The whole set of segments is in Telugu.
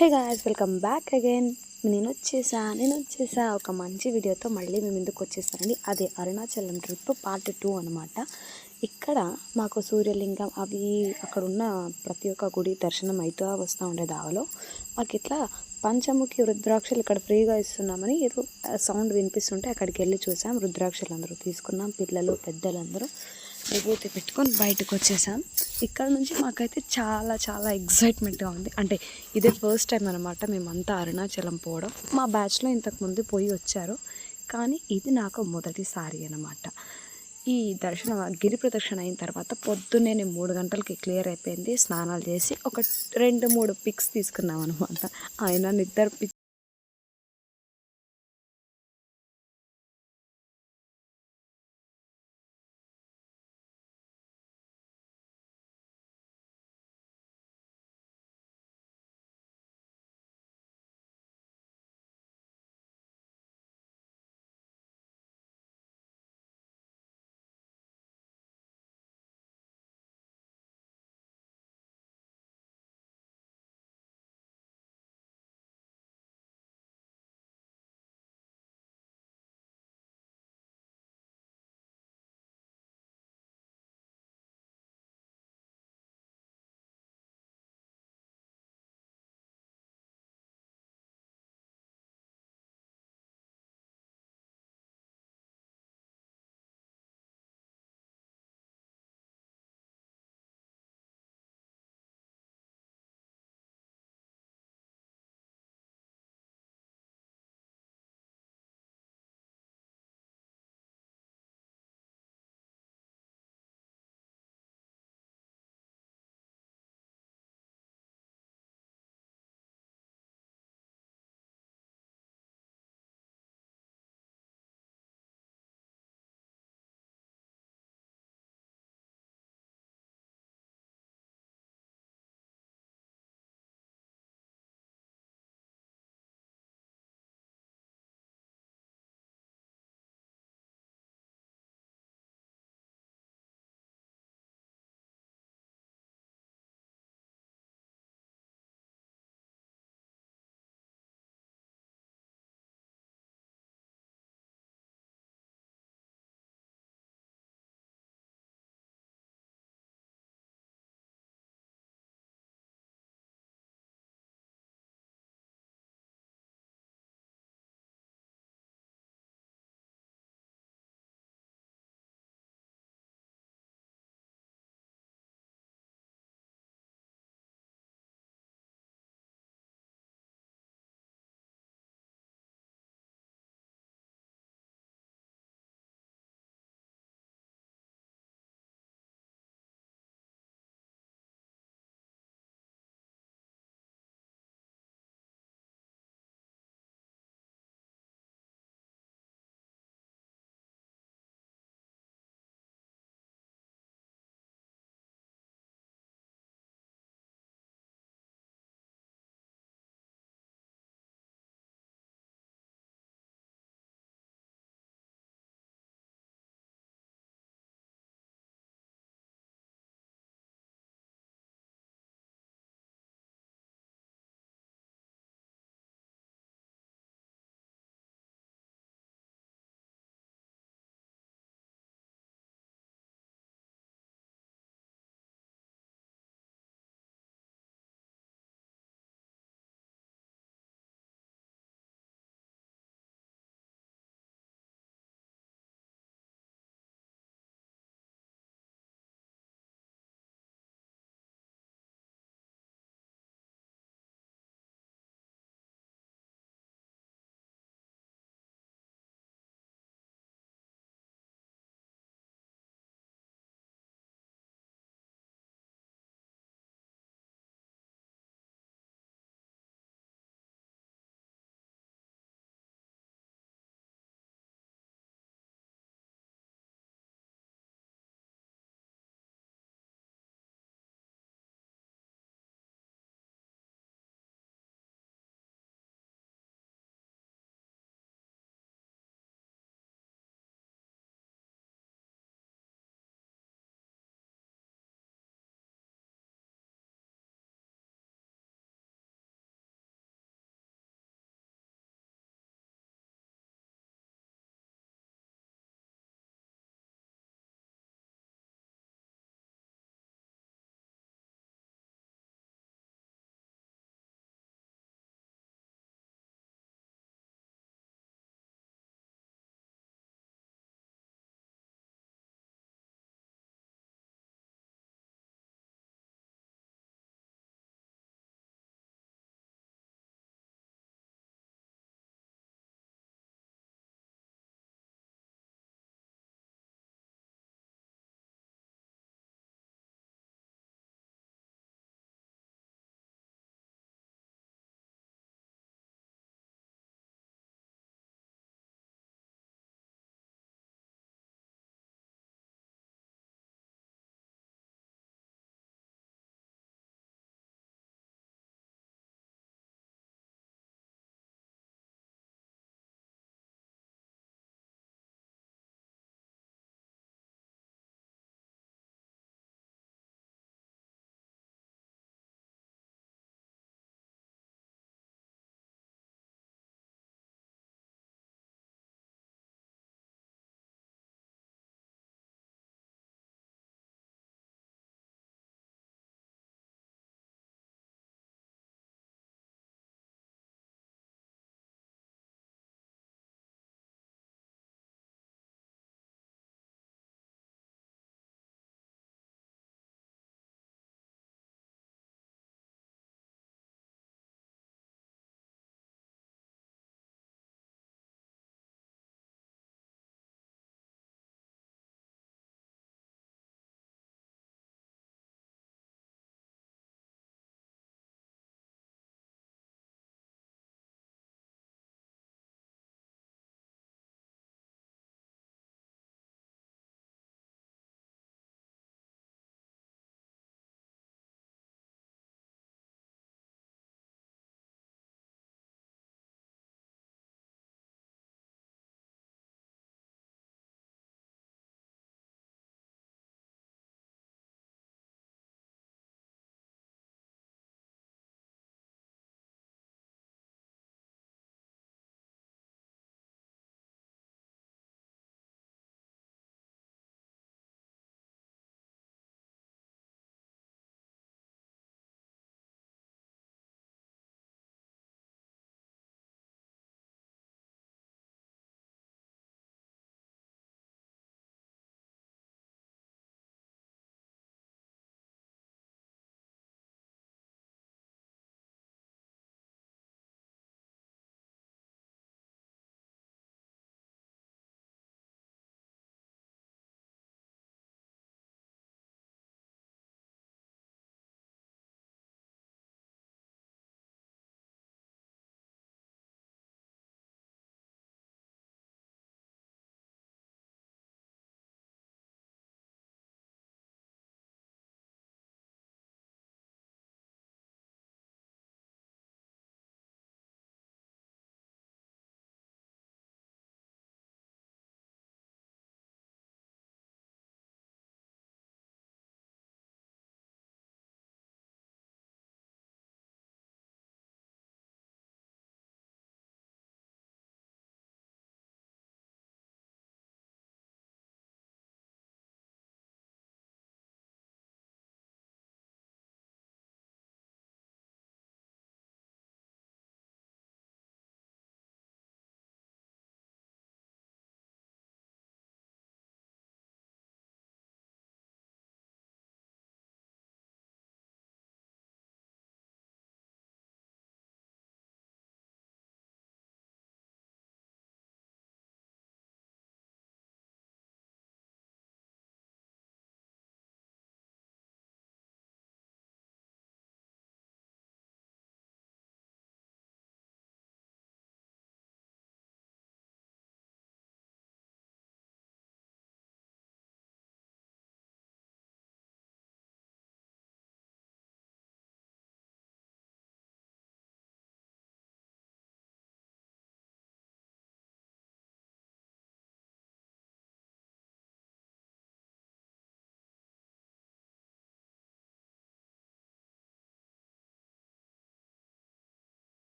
Hey guys welcome back again. నేను వచ్చేసా నేను వచ్చేసా. ఒక మంచి వీడియోతో మళ్ళీ మేము ఎందుకు వచ్చేసానండి అదే అరుణాచలం ట్రిప్ పార్ట్ టూ అనమాట ఇక్కడ మాకు సూర్యలింగం అవి అక్కడ ఉన్న ప్రతి ఒక్క గుడి దర్శనం అవుతూ వస్తూ ఉండే దావలో మాకు ఇట్లా పంచముఖి రుద్రాక్షలు ఇక్కడ ఫ్రీగా ఇస్తున్నామని ఏదో సౌండ్ వినిపిస్తుంటే అక్కడికి వెళ్ళి చూసాం. రుద్రాక్షలు అందరూ తీసుకున్నాం. పిల్లలు పెద్దలందరూ. విభూతి పెట్టుకొని బయటకు వచ్చేసాం. ఇక్కడ నుంచి మాకైతే చాలా చాలా ఎగ్జైట్మెంట్గా ఉంది. అంటే ఇదే ఫస్ట్ టైం అనమాట మేమంతా అరుణాచలం పోవడం. మా బ్యాచ్లో ఇంతకుముందు పోయి వచ్చారు. కానీ ఇది నాకు మొదటిసారి అనమాట ఈ దర్శనం గిరి ప్రదక్షిణ అయిన తర్వాత పొద్దున్నే నేను మూడు గంటలకి క్లియర్ అయిపోయింది. స్నానాలు చేసి ఒక రెండు మూడు పిక్స్ తీసుకున్నాం అనమాట ఆయన నిద్ర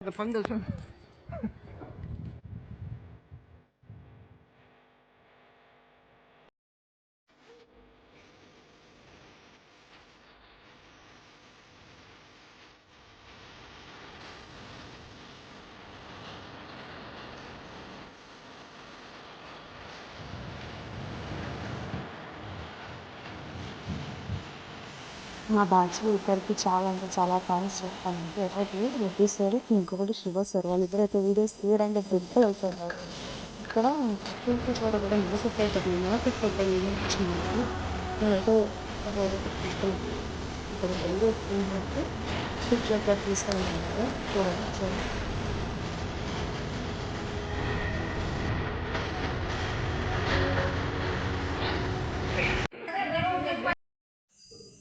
Phấn 说 మా బ్యాచ్లో ఇద్దరికి చాలా అంటే చాలా థ్యాంక్స్ చెప్పాను ఒకటి రెడ్డి సార్ ఇంకొకటి శివ సార్ వాళ్ళిద్దరు అయితే వీడియోస్ తీయడానికి ప్రిపేర్ అవుతున్నారు. ఇక్కడ చూసి కూడా కూడా మ్యూజిక్ అయితే మ్యూజిక్ అయితే ఇచ్చినారు నేనైతే ఇక్కడ రెండు పిక్చర్ చూడండి చూడండి.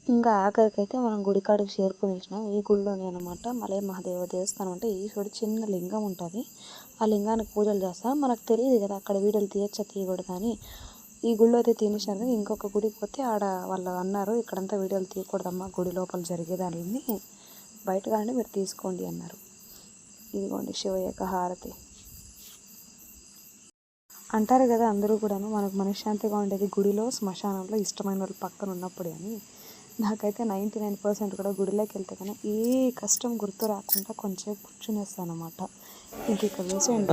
ఇంకా ఆఖరికైతే మనం గుడి కాడికి చేరుకునేసినాం ఈ గుడిలోనే అనమాట మలయ మహాదేవ దేవస్థానం అంటే ఈ చిన్న లింగం ఉంటుంది. ఆ లింగానికి పూజలు చేస్తాం. మనకు తెలియదు కదా అక్కడ వీడియోలు తీయచ్చా తీయకూడదు అని. ఈ గుడిలో అయితే తినేసినారు ఇంకొక గుడికి పోతే ఆడ వాళ్ళు అన్నారు ఇక్కడంతా వీడియోలు తీయకూడదమ్మా గుడి లోపల జరిగేదాన్ని బయట కానీ మీరు తీసుకోండి అన్నారు. ఇదిగోండి శివ యొక్క హారతి. అంటారు కదా అందరూ కూడాను మనకు మనశ్శాంతిగా ఉండేది గుడిలో శ్మశానంలో ఇష్టమైన వాళ్ళు పక్కన ఉన్నప్పుడు అని. నాకైతే నైంటీ నైన్ పర్సెంట్ కూడా గుడిలోకి వెళ్తే కానీ ఏ కష్టం గుర్తు రాకుండా కొంచెం కూర్చునేస్తాను అనమాట ఇంక ఇక్కడ చూసేయండి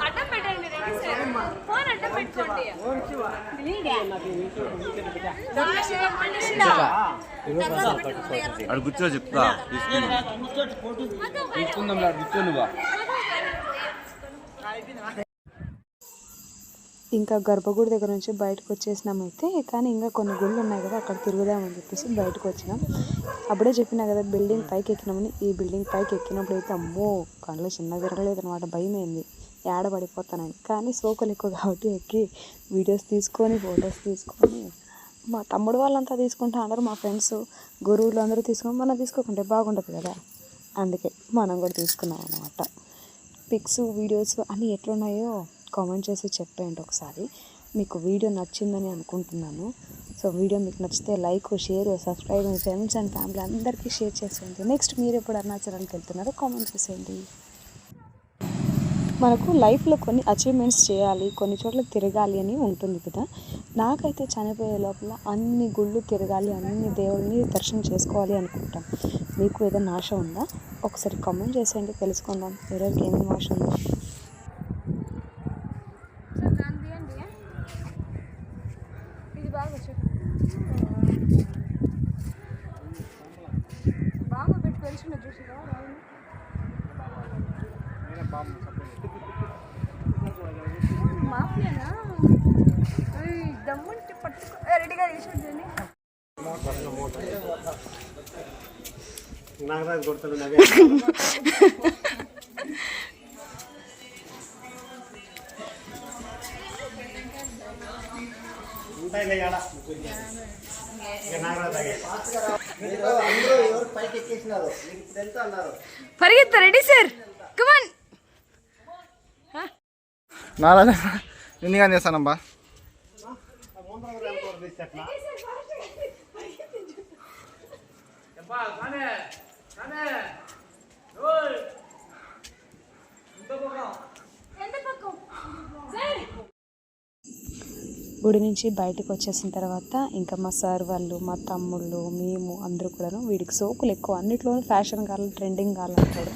అడ్డం పెట్టండి రండి సార్ ఫోన్ అడ్డం పెట్టుకోండి అక్కడ కూర్చో చెప్తా తీసుకుందాం కూర్చోను ఇంకా గర్భగుడి దగ్గర నుంచి బయటకు వచ్చేసినామైతే కానీ ఇంకా కొన్ని గుళ్ళు ఉన్నాయి కదా అక్కడ తిరుగుదామని చెప్పేసి బయటకు వచ్చినాం. అప్పుడే చెప్పినా కదా బిల్డింగ్ పైకి ఎక్కినామని. ఈ బిల్డింగ్ పైకి ఎక్కినప్పుడు అయితే అమ్మో కళ్ళు చిన్న తిరగలేదు అనమాట భయమైంది అయింది ఏడ పడిపోతానని కానీ సోకలు ఎక్కువ కాబట్టి ఎక్కి వీడియోస్ తీసుకొని ఫొటోస్ తీసుకొని మా తమ్ముడు వాళ్ళంతా తీసుకుంటా అందరూ మా ఫ్రెండ్స్ గురువులు అందరూ తీసుకొని మనం తీసుకోకుంటే బాగుండదు కదా. అందుకే మనం కూడా తీసుకున్నాం అనమాట పిక్స్ వీడియోస్ అన్నీ ఎట్లున్నాయో కామెంట్ చేసి చెప్పేయండి ఒకసారి. మీకు వీడియో నచ్చిందని అనుకుంటున్నాను. సో వీడియో మీకు నచ్చితే లైక్ షేర్ సబ్స్క్రైబ్ మీ ఫ్రెండ్స్ అండ్ ఫ్యామిలీ అందరికీ షేర్ చేసేయండి. నెక్స్ట్ మీరు ఎప్పుడు అరుణాచలానికి వెళ్తున్నారో కామెంట్ చేసేయండి. మనకు లైఫ్లో కొన్ని అచీవ్మెంట్స్ చేయాలి కొన్ని చోట్ల తిరగాలి అని ఉంటుంది కదా. నాకైతే చనిపోయే లోపల అన్ని గుళ్ళు తిరగాలి అన్ని దేవుడిని దర్శనం చేసుకోవాలి అనుకుంటాం. మీకు ఏదైనా ఆశ ఉందా? ఒకసారి కామెంట్ చేసేయండి తెలుసుకుందాం. ఎవరికి ఏమేమి ఆశ ఉందో ఇది బాగా వచ్చు బాగా పెట్టి తెలిసిన చూసిరా మాఫియానా ఏయ్, దమ్ముంటే పట్టుకో ఏ, రెడీగా తీసుకుంటుంది నాగరాజు కొడుతుంది నవే ఉంటాయిలే ఆడ ఇక నాగరాజు తాగే అందరూ ఎవరు పైకి ఎక్కేసినారు మీకు ఇప్పుడు వెళ్తా అన్నారు పరిగెత్తా రెడీ సార్ కమాన్ నారాజ నిన్నగా చేస్తానబ్బా గుడి నుంచి బయటకు వచ్చేసిన తర్వాత ఇంకా మా సార్ వాళ్ళు మా తమ్ముళ్ళు మేము అందరూ కూడాను వీడికి సోకులు ఎక్కువ. అన్నిట్లోనూ ఫ్యాషన్ కావాలి ట్రెండింగ్ కావాలంటాడు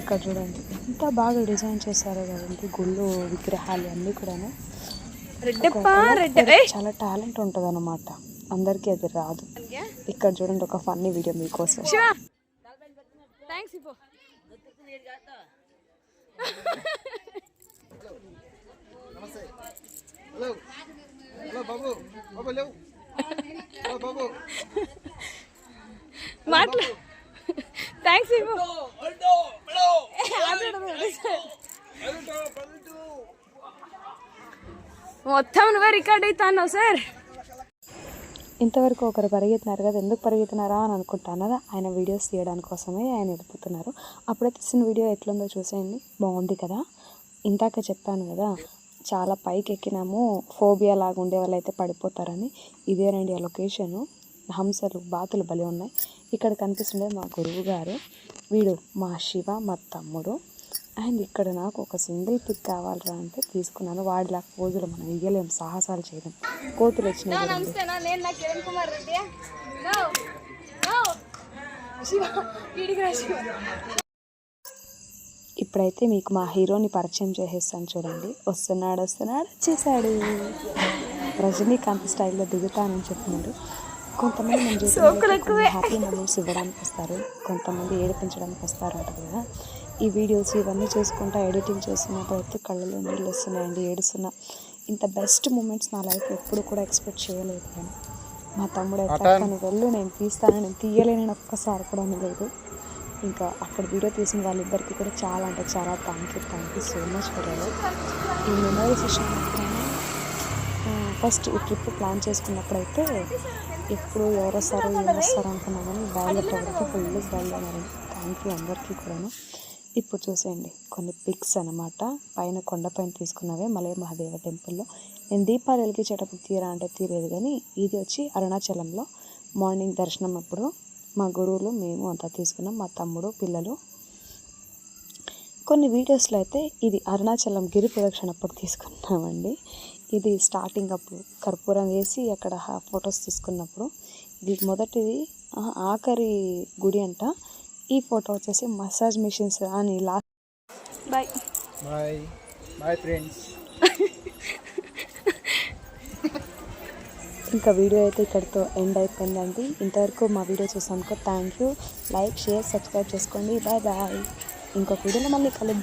ఇక్కడ చూడండి ఎంత బాగా డిజైన్ చేశారో కదండి గుళ్ళు విగ్రహాలు అన్నీ కూడాను. రెడ్డప్ప రెడ్డ ఒక్కొక్కరికి చాలా టాలెంట్ ఉంటుంది అనమాట అందరికీ అది రాదు. ఇక్కడ చూడండి ఒక ఫన్నీ వీడియో మీకోసం. థ్యాంక్స్ ఇపో హలో. హలో బాబు. బాబు లేవు. హలో బాబు. మాట్లా థ్యాంక్స్ మొత్తం నువ్వే రికార్డ్ అవుతున్నావు సార్ ఇంతవరకు ఒకరు పరిగెత్తినారు కదా ఎందుకు పరిగెత్తినారా అని అనుకుంటాను ఆయన వీడియోస్ తీయడాని కోసమే ఆయన ఎడుపుతున్నారు అప్పుడే తీసిన వీడియో ఎట్లుందో చూసేయండి. బాగుంది కదా. ఇందాక చెప్పాను కదా చాలా పైకి ఎక్కినాము ఫోబియా లాగా ఉండే వాళ్ళు అయితే పడిపోతారని ఇదేనండి ఆ లొకేషను. హంసలు బాతులు భలే ఉన్నాయి. ఇక్కడ కనిపిస్తుండే మా గురువు గారు. వీడు మా శివ మా తమ్ముడు. అండ్ ఇక్కడ నాకు ఒక సింగిల్ పిక్ కావాలరా అంటే తీసుకున్నాను. వాడిలా పోజులు మనం ఇయ్యలేం సాహసాలు చేయలేం. కోతులు వచ్చినాయి చూడండి. నమస్తేనా? నేను నా కిరణ్ కుమార్ రెడ్డి నో నో. శివ వీడికి రా శివ. ఇప్పుడైతే మీకు మా హీరోని పరిచయం చేసేస్తాను చూడండి. వస్తున్నాడు వస్తున్నాడు వచ్చేసాడు. రజనీకాంత్ స్టైల్లో దిగుతానని చెప్పినాడు. కొంతమంది మన జీవితంలో హ్యాపీ మూమెంట్స్ ఇవ్వడానికి వస్తారు. కొంతమంది ఏడిపించడానికి వస్తారు అంటారు కదా. ఈ వీడియోస్ ఇవన్నీ చేసుకుంటా ఎడిటింగ్ చేస్తున్నప్పుడు అయితే కళ్ళలో నీళ్ళు వస్తున్నాయండి ఏడుస్తున్నా. ఇంత బెస్ట్ మూమెంట్స్ నా లైఫ్ ఎప్పుడు కూడా ఎక్స్పెక్ట్ చేయలేదు నేను. మా తమ్ముడు అయితే తను వెళ్ళు నేను తీస్తాను నేను తీయలేనని ఒక్కసారి కూడా అనలేదు. ఇంకా అక్కడ వీడియో తీసిన వాళ్ళిద్దరికి కూడా చాలా అంటే చాలా thank you thank you so much for ఈ మెమరీస్ విషయం ఫస్ట్ ఈ ట్రిప్ ప్లాన్ చేసుకున్నప్పుడైతే ఎప్పుడు ఎవరు వస్తారో ఏం వస్తారో అనుకున్నా కానీ బయలుదేరేటప్పుడు ఫుల్ బయలుదేరారు థ్యాంక్ యూ అందరికీ కూడాను. ఇప్పుడు చూసేయండి. కొన్ని పిక్స్ అనమాట పైన కొండపైన తీసుకున్నవే మలయ మహాదేవ టెంపుల్లో. నేను దీపాలు వెలిగించేటప్పుడు తీరా అంటే తీరేది కానీ ఇది వచ్చి అరుణాచలంలో మార్నింగ్ దర్శనం అప్పుడు మా గురువులు మేము అంతా తీసుకున్నాం. మా తమ్ముడు పిల్లలు. కొన్ని వీడియోస్లో అయితే ఇది అరుణాచలం గిరి ప్రదక్షిణ అప్పుడు తీసుకున్నామండి. ఇది స్టార్టింగ్ అప్పుడు కర్పూరం వేసి అక్కడ ఫొటోస్ తీసుకున్నప్పుడు. ఇది మొదటిది ఆఖరి గుడి అంట. ఈ ఫోటో వచ్చేసి మసాజ్ మిషన్స్ అని last bye. Bye. Bye friends. ఇంకా వీడియో అయితే ఇక్కడితో ఎండ్ అయిపోయిందండి. ఇంతవరకు మా video చూసానుకో thank you like share subscribe చేసుకోండి. బాయ్ బాయ్ ఇంకొక వీడియోలో మళ్ళీ కలుద్దాం.